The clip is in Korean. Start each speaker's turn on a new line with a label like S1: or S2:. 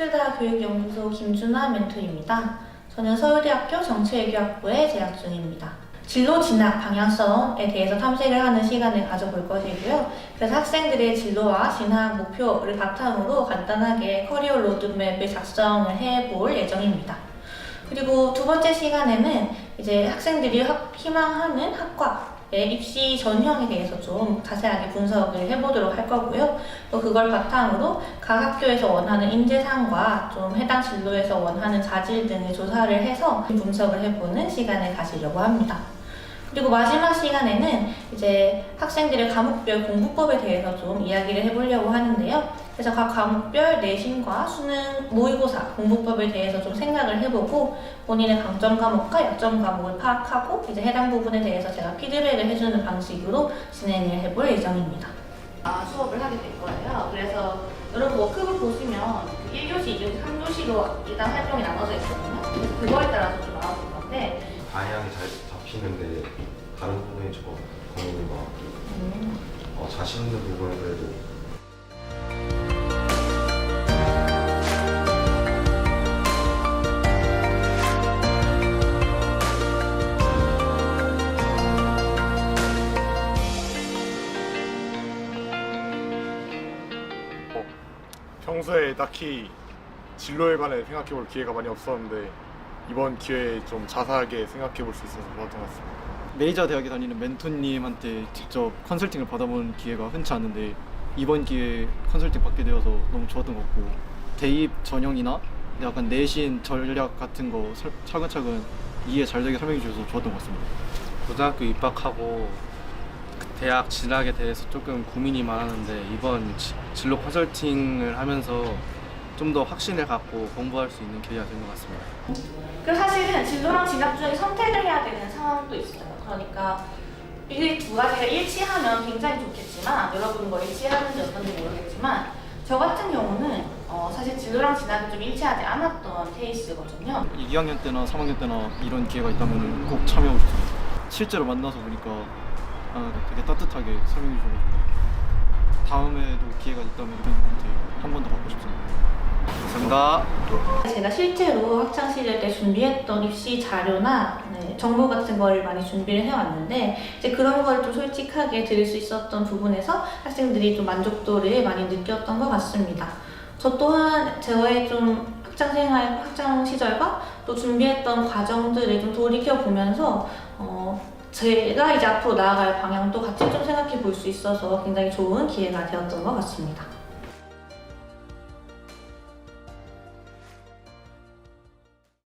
S1: 뜨다 교육연구소 김준아 멘토입니다. 저는 서울대학교 정치외교학부에 재학 중입니다. 진로 진학 방향성에 대해서 탐색을 하는 시간을 가져볼 것이고요. 그래서 학생들의 진로와 진학 목표를 바탕으로 간단하게 커리어 로드맵을 작성을 해볼 예정입니다. 그리고 두 번째 시간에는 이제 학생들이 학- 희망하는 학과 의 입시 전형에 대해서 좀 자세하게 분석을 해보도록 할 거고요. 또 그걸 바탕으로 각 학교에서 원하는 인재상과 좀 해당 진로에서 원하는 자질 등을 조사를 해서 분석을 해보는 시간을 가지려고 합니다. 그리고 마지막 시간에는 이제 학생들의 과목별 공부법에 대해서 좀 이야기를 해보려고 하는데요. 그래서 각 과목별 내신과 수능 모의고사 공부법에 대해서 좀 생각을 해보고 본인의 강점 과목과 약점 과목을 파악하고 이제 해당 부분에 대해서 제가 피드백을 해주는 방식으로 진행을 해볼 예정입니다. 아, 수업을 하게 될 거예요. 그래서 여러분 워크북 보시면 1교시, 2교시, 3교시로 일단 활동이 나눠져 있거든요. 그래서 그거에 따라서 좀 나와볼 건데
S2: 다양하게 잘 잡히는데 다른 조금 고민인 것 같고
S1: 음,
S2: 어, 자신 있는 부분은 그래도
S3: 평소에 딱히 진로에 관해 생각해 볼 기회가 많이 없었는데 이번 기회에 좀 자세하게 생각해 볼 수 있어서 같습니다.
S4: 메이저 대학에 다니는 멘토님한테 직접 컨설팅을 받아보는 기회가 흔치 않은데 이번 기회에 컨설팅 받게 되어서 너무 좋았던 것 같고 대입 전형이나 약간 내신 전략 같은 거 설- 차근차근 이해 잘 되게 설명해 주셔서 좋았던 것 같습니다.
S5: 고등학교 입학하고 그 대학 진학에 대해서 조금 고민이 많았는데 이번 지- 진로 컨설팅을 하면서 좀 더 확신을 갖고 공부할 수 있는 기회가 된 것 같습니다.
S1: 그리고 사실은 진로랑 진학 중에 선택을 해야 되는 상황도 있어요. 그러니까 이 두 가지가 일치하면 굉장히 좋겠지만 여러분 뭐 일치하는지 어떤지 모르겠지만 저 같은 경우는 어, 사실 진로랑 진학이 좀 일치하지 않았던 케이스거든요.
S4: 2학년 때나 3학년 때나 이런 기회가 있다면 꼭 참여하고 싶습니다. 실제로 만나서 보니까 아, 되게 따뜻하게 설명해 주셔서 다음에도 기회가 있다면 이런 분한테 한번 더. 감사합니다.
S1: 제가 실제로 학창 시절 때 준비했던 입시 자료나 네, 정보 같은 걸 많이 준비를 해왔는데 이제 그런 걸 좀 솔직하게 드릴 수 있었던 부분에서 학생들이 좀 만족도를 많이 느꼈던 것 같습니다. 저 또한 저의 좀 학창 생활, 학창 시절과 또 준비했던 과정들을 좀 돌이켜 보면서 어, 제가 이제 앞으로 나아갈 방향도 같이 좀 생각해 볼 수 있어서 굉장히 좋은 기회가 되었던 것 같습니다.